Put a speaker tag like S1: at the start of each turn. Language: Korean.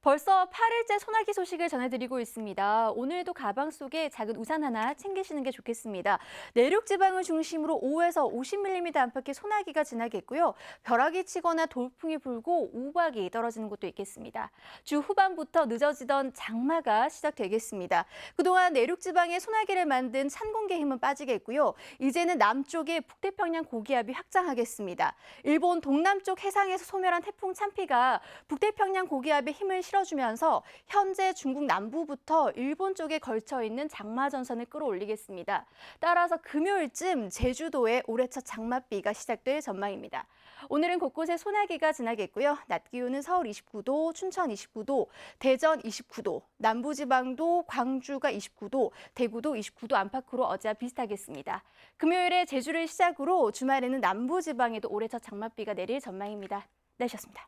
S1: 벌써 8일째 소나기 소식을 전해드리고 있습니다. 오늘도 가방 속에 작은 우산 하나 챙기시는 게 좋겠습니다. 내륙 지방을 중심으로 5에서 50mm 안팎의 소나기가 지나겠고요. 벼락이 치거나 돌풍이 불고 우박이 떨어지는 곳도 있겠습니다. 주 후반부터 늦어지던 장마가 시작되겠습니다. 그동안 내륙 지방에 소나기를 만든 찬 공기의 힘은 빠지겠고요. 이제는 남쪽에 북태평양 고기압이 확장하겠습니다. 일본 동남쪽 해상에서 소멸한 태풍 찬피가 북태평양 고기압의 힘을 실어주면서 현재 중국 남부부터 일본 쪽에 걸쳐 있는 장마 전선을 끌어올리겠습니다. 따라서 금요일쯤 제주도에 올해 첫 장맛비가 시작될 전망입니다. 오늘은 곳곳에 소나기가 지나겠고요. 낮 기온은 서울 29도, 춘천 29도, 대전 29도, 남부지방도 광주가 29도, 대구도 29도 안팎으로 어제와 비슷하겠습니다. 금요일에 제주를 시작으로 주말에는 남부지방에도 올해 첫 장맛비가 내릴 전망입니다. 날씨였습니다.